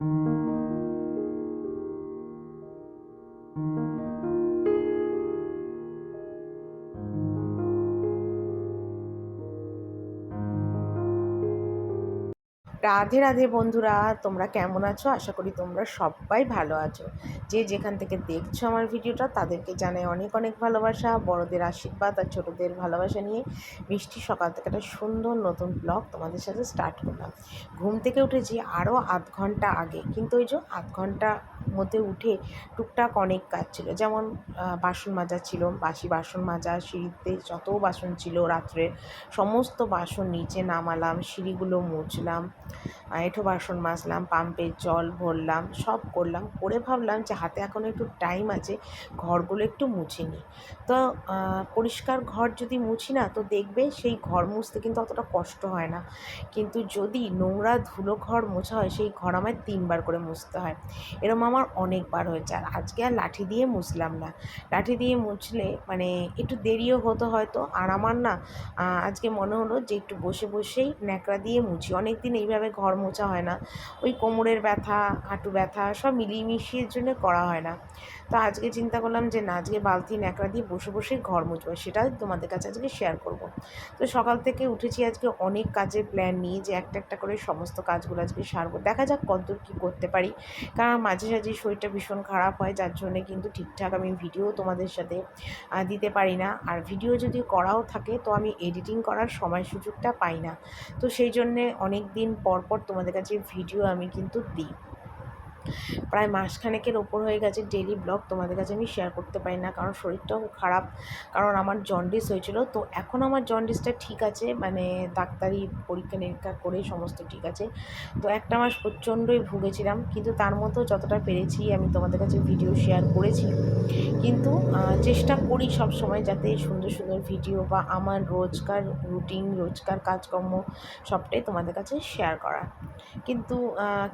thank you Radhe Radhe বন্ধুরা, তোমরা কেমন আছো? আশা করি তোমরা সবাই ভালো আছো। যে যেখান থেকে দেখছ আমার ভিডিওটা, তাদেরকে জানাই অনেক অনেক ভালোবাসা। বড়দের আশীর্বাদ আর ছোটোদের ভালোবাসা নিয়ে মিষ্টি সকাল থেকে একটা সুন্দর নতুন ব্লগ তোমাদের সাথে স্টার্ট করলাম। ঘুম থেকে উঠেছি আরও আধ ঘণ্টা আগে। কিন্তু ওই যে আধ ঘণ্টা মধ্যে উঠে টুকটাক অনেক কাজ ছিল। যেমন বাসন মাজা ছিল, বাসি বাসন মাজা, সিঁড়িতে যত বাসন ছিল রাত্রে, সমস্ত বাসন নিচে নামালাম, সিঁড়িগুলো মুছলাম। এঁঠো বাসন মাজলাম, পাম্পের জল ভরলাম, সব করলাম। করে ভাবলাম যে হাতে এখন একটু টাইম আছে, ঘরগুলো একটু মুছে নিই। তো পরিষ্কার ঘর যদি মুছি না, তো দেখবে সেই ঘর মুছতে কিন্তু অতটা কষ্ট হয় না। কিন্তু যদি নোংরা ধুলো ঘর মোছা হয়, সেই ঘর আমায় তিনবার করে মুছতে হয়। এরম আমার অনেকবার হয়েছে। আর আজকে আর লাঠি দিয়ে মুছলাম না। লাঠি দিয়ে মুছলে মানে একটু দেরিও হতো হয়তো। আর আমার না আজকে মনে হলো যে একটু বসে বসেই ন্যাকড়া দিয়ে মুছি। অনেক দিন এইভাবে ঘর মোছা হয় না। ওই কোমরের ব্যথা, হাঁটু ব্যথা সব মিলিয়ে মিশিয়ে জন্য করা হয় না। তো আজকে চিন্তা করলাম যে না, আজকে বালতি ন্যাকড়া দিয়ে বসে বসে ঘর মুছবো, সেটা তোমাদের কাছে আজকে শেয়ার করব। তো সকাল থেকে উঠেছি আজকে অনেক কাজের প্ল্যান নিয়ে যে একটা একটা করে সমস্ত কাজগুলো আজকে সারবো। দেখা যাক কতদূর কী করতে পারি। কারণ মাঝে সাঝে শরীরটা ভীষণ খারাপ হয়, যার জন্যে কিন্তু ঠিকঠাক আমি ভিডিও তোমাদের সাথে দিতে পারি না। আর ভিডিও যদি করাও থাকে, তো আমি এডিটিং করার সময় সুযোগটা পাই না। তো সেই জন্যে অনেক দিন পর পর তোমাদের কাছে ভিডিও আমি কিন্তু দিই। প্রায় মাসখানেকের ওপর হয়ে গেছে ডেলি ব্লগ তোমাদের কাছে আমি শেয়ার করতে পারি না, কারণ শরীরটাও খারাপ। কারণ আমার জন্ডিস হয়েছিল, তো এখন আমার জন্ডিসটা ঠিক আছে মানে ডাক্তারি, পরীক্ষা নিরীক্ষা করে সমস্ত ঠিক আছে। তো একটা মাস প্রচণ্ডই ভুগেছিলাম, কিন্তু তার মতো যতটা পেরেছি, আমি তোমাদের কাছে ভিডিও শেয়ার করেছি। কিন্তু চেষ্টা করি সব সময় যাতে সুন্দর সুন্দর ভিডিও বা আমার রোজকার রুটিন রোজকার কাজকর্ম সবটাই তোমাদের কাছে শেয়ার করা কিন্তু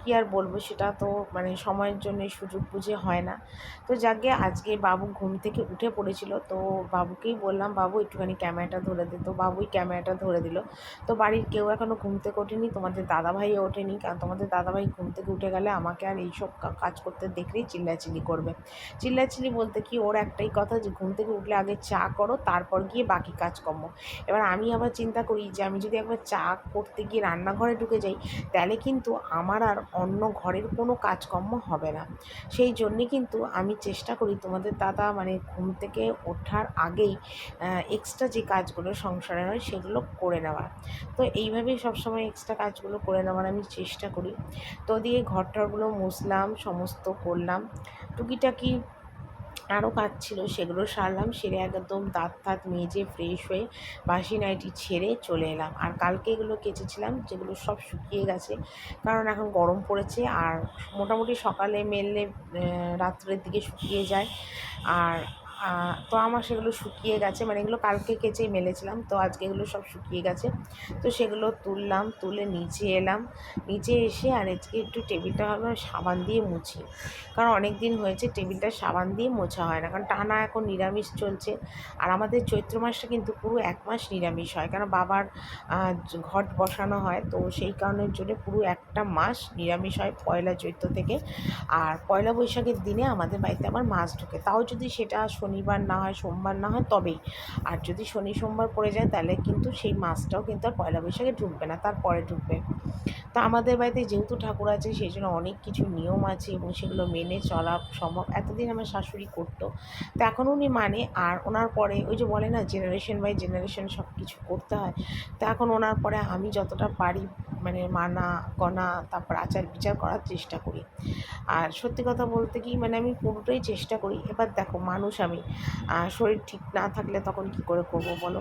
কি আর বলব, সেটা তো মানে সময়ের জন্য সুযোগ বুঝে হয় না। তো যাকে আজকে বাবু ঘুম থেকে উঠে পড়েছিল, তো বাবুকেই বললাম, বাবু, একটুখানি ক্যামেরাটা ধরে দে। তো বাবুই ক্যামেরাটা ধরে দিল। তো বাড়ির কেউ এখনও ঘুম থেকে ওঠেনি, তোমাদের দাদাভাই ওঠেনি, কারণ তোমাদের দাদাভাই ঘুম থেকে উঠে গেলে আমাকে আর এইসব কাজ করতে দেখলেই চিল্লাচিল্লি করবে। চিল্লাচিল্লি বলতে কি, ওর একটাই কথা যে, ঘুম থেকে উঠলে আগে চা করো, তারপর গিয়ে বাকি কাজকর্ম। এবার আমি আবার চিন্তা করি যে, আমি যদি একবার চা করতে গিয়ে রান্নাঘরে ঢুকে যাই, তাহলে কিন্তু আমার আর অন্য ঘরের কোনো কাজ কাজকর্ম হবে না। সেই জন্যে কিন্তু আমি চেষ্টা করি তোমাদের দাদা মানে ঘুম থেকে ওঠার আগেই এক্সট্রা যে কাজগুলো সংসারে হয় সেগুলো করে নেওয়ার তো এইভাবেই সবসময় এক্সট্রা কাজগুলো করে নেওয়ার আমি চেষ্টা করি। তো দিয়ে ঘরটরগুলো মুছলাম, সমস্ত করলাম। টুকিটাকি আরও কাজ ছিল, সেগুলো সারলাম, সেরে একদম দাঁত ফাত মেজে ফ্রেশ হয়ে বাসি নাইটি ছেড়ে চলে এলাম। আর কালকে এগুলো কেচেছিলাম, যেগুলো সব শুকিয়ে গেছে, কারণ এখন গরম পড়েছে, আর মোটামুটি সকালে মেললে রাত্রের দিকে শুকিয়ে যায়। আর তো আমার সেগুলো শুকিয়ে গেছে। মানে এগুলো কালকে কেচেই মেলেছিলাম, তো আজকে এগুলো সব শুকিয়ে গেছে। তো সেগুলো তুললাম, তুলে নিচে এলাম। নিচে এসে আর আজকে একটু টেবিলটা ভাবলাম সাবান দিয়ে মুছি। কারণ অনেক দিন হয়েছে টেবিলটা সাবান দিয়ে মোছা হয় না, কারণ টানা এখন নিরামিষ চলছে। আর আমাদের চৈত্র মাসটা কিন্তু পুরো এক মাস নিরামিষ হয় কারণ বাবার ঘট বসানো হয়। তো সেই কারণের জন্য পুরো একটা মাস নিরামিষ হয় পয়লা চৈত্র থেকে। আর পয়লা বৈশাখের দিনে আমাদের বাড়িতে আবার মাছ ঢোকে। তাও যদি সেটা শনিবার না হয়, সোমবার না হয়, তবেই। আর যদি শনি সোমবার পড়ে যায়, তাহলে কিন্তু সেই মাছটাও কিন্তু আর পয়লা বৈশাখে ঢুকবে না, তারপরে ঢুকবে। তা আমাদের বাড়িতে যেহেতু ঠাকুর আছে, সেই জন্য অনেক কিছু নিয়ম আছে এবং সেগুলো মেনে চলা সম্ভব। এতদিন আমার শাশুড়ি করতো। তো এখন উনি মানে আর ওনার পরে ওই যে বলে না জেনারেশন বাই জেনারেশন সব কিছু করতে হয়। তো এখন ওনার পরে আমি যতটা পারি মানে মানা গনা তারপর আচার বিচার করার চেষ্টা করি। আর সত্যি কথা বলতে কি মানে আমি পুরোটাই চেষ্টা করি। এবার দেখো, মানুষ আমি শরীর ঠিক না থাকলে তখন কি করে করব বলো?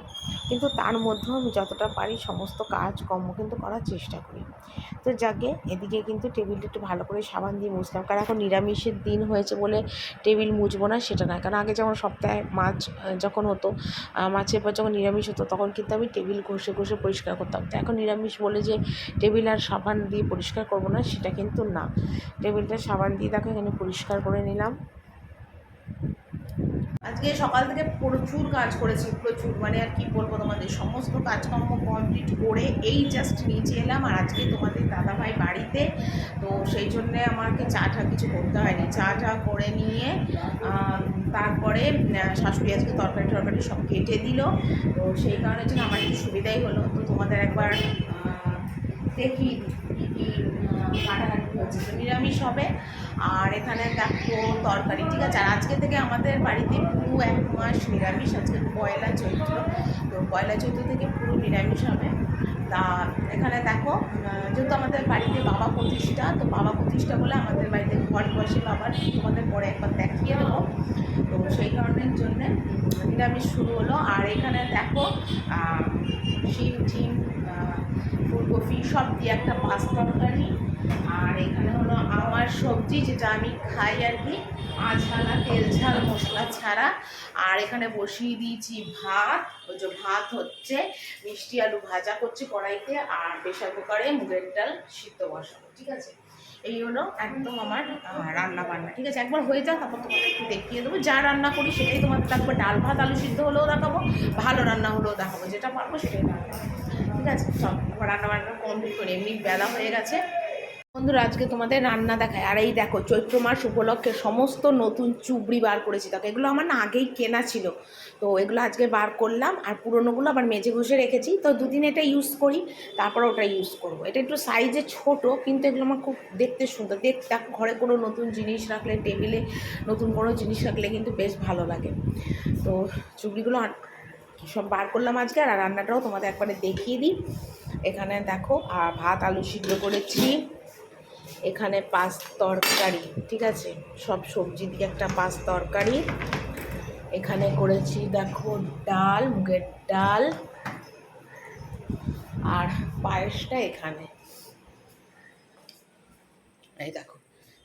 কিন্তু তার মধ্যেও আমি যতটা পারি সমস্ত কাজ, কর্ম কিন্তু করার চেষ্টা করি। তো যাকে, এদিকে কিন্তু টেবিলটা একটু ভালো করে সাবান দিয়ে মুছলাম। কারণ এখন নিরামিষের দিন হয়েছে বলে টেবিল মুছবো না, সেটা না কারণ আগে যেমন সপ্তাহে মাছ যখন হতো মাছের পর যখন নিরামিষ হতো, তখন কিন্তু আমি টেবিল ঘষে ঘষে পরিষ্কার করতাম। তো এখন নিরামিষ বলে যে টেবিল আর সাবান দিয়ে পরিষ্কার করব না, সেটা কিন্তু না। টেবিলটা সাবান দিয়ে তাকে এখানে পরিষ্কার করে নিলাম। আজকে সকাল থেকে প্রচুর কাজ করেছি, প্রচুর। মানে আর কি বলব তোমাদের, সমস্ত কাজকর্ম কমপ্লিট করে এই জাস্ট নিচে এলাম। আর আজকে তোমাদের দাদাভাই বাড়িতে, তো সেই জন্যে আমাকে চা টা কিছু করতে হয়নি। চা টা করে নিয়ে তারপরে শাশুড়ি আজকে তরকারি টরকারি সব কেটে দিল। তো সেই কারণে জন্য আমার একটু সুবিধাই হলো। তো তোমাদের একবার দেখি কি কাটাকাটি হচ্ছে। তো নিরামিষ হবে। আর এখানে দেখো তরকারি, ঠিক আছে? আর আজকে থেকে আমাদের বাড়িতে পুরো এক মাস নিরামিষ, আজকে পয়লা চৈত্র। তো পয়লা চৈত্র থেকে পুরো নিরামিষ হবে। তা এখানে দেখো যেহেতু আমাদের বাড়িতে বাবা প্রতিষ্ঠা, তো বাবা প্রতিষ্ঠা বলে আমাদের বাড়িতে ঘর বসে বাবার তোমাদের পরে একবার দেখিয়ে দেবো। তো সেই কারণের জন্যে নিরামিষ শুরু হলো। আর এখানে দেখো শিম, টিম ফুলকপি সব দিয়ে একটা পাঁচ তরকারি। আর এখানে হলো আমার সবজি, যেটা আমি খাই আর কি। আঝালা তেল ঝাল, মশলা ছাড়া। আর এখানে বসিয়ে দিয়েছি ভাত। ওই যে ভাত হচ্ছে, মিষ্টি আলু ভাজা করছি কড়াইতে আর প্রেশার কুকারে মুগের ডাল সিদ্ধ বসাবো, ঠিক আছে? এই হলো একদম আমার রান্না বান্না, ঠিক আছে? একবার হয়ে যাক, তারপর তোমাকে একটু দেখিয়ে দেবো। যা রান্না করি সেটাই তোমাদের দেখাবো। ডাল, ভাত, আলু সিদ্ধ হলেও দেখাবো, ভালো রান্না হলেও দেখাবো। যেটা পারব সেটাই আছে চল রান্না বান্না কমপ্লিট করি এমনি বেলা হয়ে গেছে। বন্ধুরা, আজকে তোমাদের রান্না দেখায়। আর এই দেখো, চৈত্র মাস উপলক্ষে সমস্ত নতুন চুবড়ি বার করেছি। দেখো, এগুলো আমার না আগেই কেনা ছিল। তো এগুলো আজকে বার করলাম, আর পুরোনোগুলো আবার মেজে ঘষে রেখেছি। তো দুদিন এটা ইউজ করি, তারপর ওটা ইউজ করব। এটা একটু সাইজে ছোট, কিন্তু এগুলো আমার খুব দেখতে সুন্দর। দেখ ঘরে কোনো নতুন জিনিস রাখলে টেবিলে নতুন কোনো জিনিস রাখলে কিন্তু বেশ ভালো লাগে। তো চুবড়িগুলো সব বার করলাম আজকে, আর রান্নাটাও তোমাদের একবারে দেখিয়ে দিই। এখানে দেখো আর ভাত, আলু সিদ্ধ করেছি। এখানে পাঁচ তরকারি, ঠিক আছে? সব সবজি দিয়ে একটা পাঁচ তরকারি। এখানে করেছি দেখো ডাল, মুগের ডাল। আর পায়েসটা এখানে। এই দেখো।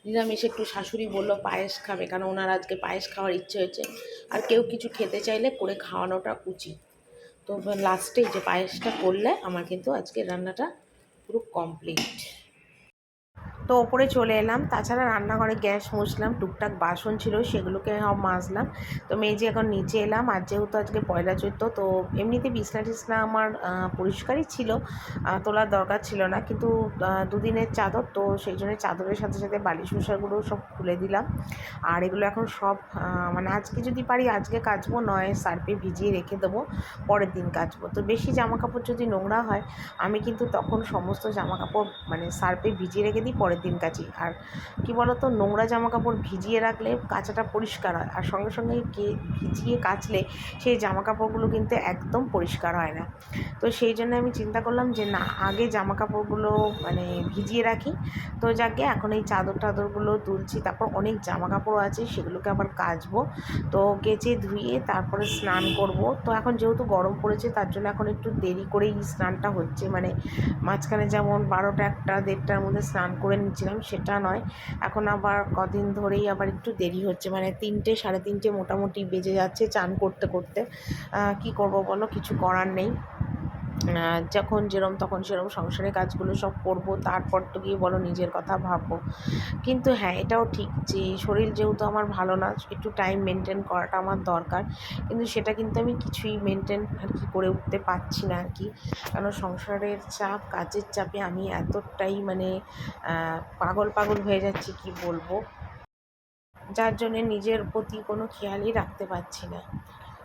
নিরামিষ একটু শাশুড়ি বলল পায়েস খাবে, কারণ ওনার আজকে পায়েস খাওয়ার ইচ্ছে হয়েছে। আর কেউ কিছু খেতে চাইলে করে খাওয়ানোটা উচিত। তো লাস্টে যে পায়েসটা করলে আমার কিন্তু আজকে রান্নাটা পুরো কমপ্লিট তো ওপরে চলে এলাম। তাছাড়া রান্নাঘরে গ্যাস মুছলাম, টুকটাক বাসন ছিল, সেগুলোকে সব মাজলাম। তো মেজে এখন নিচে এলাম, আর যেহেতু আজকে পয়লা চৈত্র, তো এমনিতে বিছনা টিছনা আমার পরিষ্কারই ছিল তোলার দরকার ছিল না। কিন্তু দুদিনের চাদর, তো সেই জন্য চাদরের সাথে সাথে বালিশ মশাগুলো সব খুলে দিলাম। আর এগুলো এখন সব মানে আজকে যদি পারি, আজকে কাচবো, নয় সার্ফে ভিজিয়ে রেখে দেবো, পরের দিন কাচবো। তো বেশি জামা কাপড় যদি নোংরা হয়, আমি কিন্তু তখন সমস্ত জামা কাপড় মানে সার্ফে ভিজিয়ে রেখে দিই, পরের দিন কাচি আর কি বলতো, নোংরা জামা কাপড় ভিজিয়ে রাখলে কাচাটা পরিষ্কার হয়। আর সঙ্গে সঙ্গে ভিজিয়ে কাচলে সেই জামা কাপড়গুলো কিন্তু একদম পরিষ্কার হয় না। তো সেই জন্য আমি চিন্তা করলাম যে, না, আগে জামা কাপড়গুলো মানে ভিজিয়ে রাখি। তো যাকে এখন এই চাদর টাদরগুলো তুলছি, তারপর অনেক জামা কাপড় আছে, সেগুলোকে আবার কাচবো। তো কেচে ধুয়ে তারপরে স্নান করব। তো এখন যেহেতু গরম পড়েছে, তার জন্য এখন একটু দেরি করেই স্নানটা হচ্ছে। মানে মাঝখানে যেমন বারোটা একটা, দেড়টার মধ্যে স্নান করে নিচ্ছিলাম সেটা নয়। এখন আবার কদিন ধরেই আবার একটু দেরি হচ্ছে। মানে তিনটে, সাড়ে তিনটে মোটামুটি বেজে যাচ্ছে চান করতে করতে। কি করব বলো? কিছু করার নেই। যখন যেরম তখন সেরম সংসারের কাজগুলো সব করব, তারপর তো গিয়ে বলো নিজের কথা ভাববো। কিন্তু হ্যাঁ এটাও ঠিক যে শরীর যেহেতু আমার ভালো না, একটু টাইম মেনটেন করাটা আমার দরকার। কিন্তু সেটা কিন্তু আমি কিছুই মেনটেন আর কি করে উঠতে পারছি না আর কি। কারণ সংসারের চাপ, কাজের চাপে আমি এতটাই মানে পাগল পাগল হয়ে যাচ্ছি, কি বলব? যার জন্যে নিজের প্রতি কোনো খেয়ালই রাখতে পারছি না।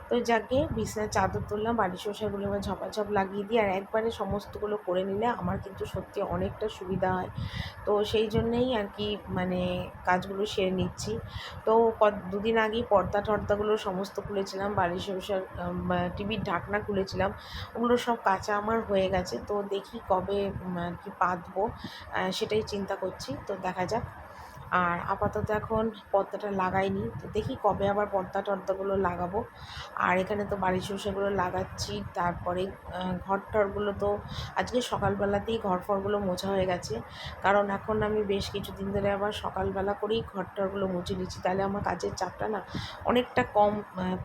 তো যাকে বিছানার চাদর তুললাম বাড়ি শসাগুলো এবার ঝপাঝপ লাগিয়ে দিই। আর একবারে সমস্তগুলো করে নিলে আমার কিন্তু সত্যি অনেকটা সুবিধা হয়। তো সেই জন্যেই আর কি মানে কাজগুলো সেরে নিচ্ছি। তো দুদিন আগেই পর্দা টর্দাগুলো সমস্ত খুলেছিলাম বাড়ি শসার টিভির ঢাকনা খুলেছিলাম, ওগুলো সব কাঁচা আমার হয়ে গেছে। তো দেখি কবে আর কি পাতবো সেটাই চিন্তা করছি। তো দেখা যাক। আর আপাতত এখন পর্দাটা লাগাইনি। তো দেখি কবে আবার পর্দা টর্দাগুলো লাগাবো। আর এখানে তো বাড়ি শসাগুলো লাগাচ্ছি, তারপরে ঘর টরগুলো তো আজকে সকালবেলাতেই ঘর ফরগুলো মোছা হয়ে গেছে। কারণ এখন আমি বেশ কিছুদিন ধরে আবার সকালবেলা করেই ঘর টরগুলো মুছে নিচ্ছি। তাহলে আমার কাজের চাপটা না অনেকটা কম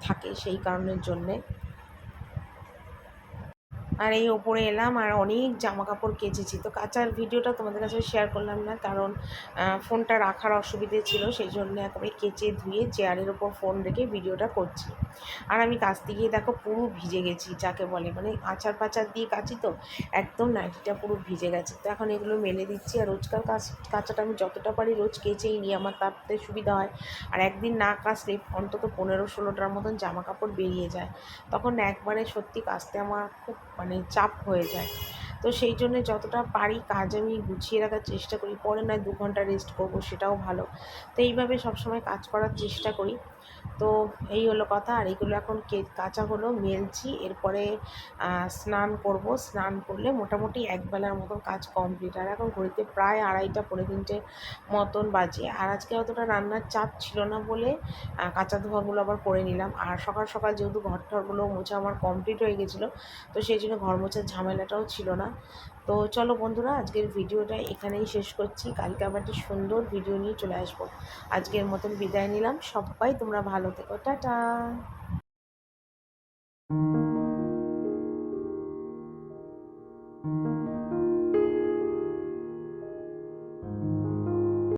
থাকে সেই কারণের জন্যে। আর এই ওপরে এলাম আর অনেক জামা কাপড় কেচেছি। তো কাচার ভিডিওটা তোমাদের কাছে শেয়ার করলাম না, কারণ ফোনটা রাখার অসুবিধে ছিল সেই জন্য একেবারে কেচে ধুয়ে চেয়ারের ওপর ফোন রেখে ভিডিওটা করছি। আর আমি কাচতে গিয়ে দেখো পুরো ভিজে গেছি, যাকে বলে। মানে আচার পাচার দিয়ে কাচি তো, একদম নাইটিটা পুরো ভিজে গেছে। তো এখন এগুলো মেলে দিচ্ছি, আর রোজকার কাজ কাচাটা আমি যতটা পারি রোজ কেচেই নিই, আমার তাতে সুবিধা হয়। আর একদিন না কাচলে অন্তত পনেরো ষোলোটার মতন জামা কাপড় বেরিয়ে যায়। তখন একবারে সত্যি কাচতে আমার খুব মানে চাপ হয়ে যায়। তো সেই জন্য যতটা পারি কাজ আমি গুছিয়ে রাখার চেষ্টা করি। পরে নয় দু ঘণ্টা রেস্ট করব সেটাও ভালো। তো এইভাবে সবসময় কাজ করার চেষ্টা করি। তো এই হলো কথা। আর এগুলো এখন কে কাঁচা হলো, মেলছি। এরপরে স্নান করব। স্নান করলে মোটামুটি একবেলার মতন কাজ কমপ্লিট আর এখন ঘড়িতে প্রায় আড়াইটা পনেরো তিনটে মতন বাজে। আর আজকে অতটা রান্নার চাপ ছিল না বলে কাঁচা ধোয়াগুলো আবার করে নিলাম। আর সকাল সকাল যেহেতু ঘর টরগুলো মোছা আমার কমপ্লিট হয়ে গেছিল, তো সেই জন্য ঘর মোছার ঝামেলাটাও ছিল না। তো চলো বন্ধুরা, আজকের ভিডিওটা এখানেই শেষ করছি। কালকে আবার একটা সুন্দর ভিডিও নিয়ে চলে আসব। আজকের মতন বিদায় নিলাম। সবাই তোমরা ভালো থেকো। টাটা।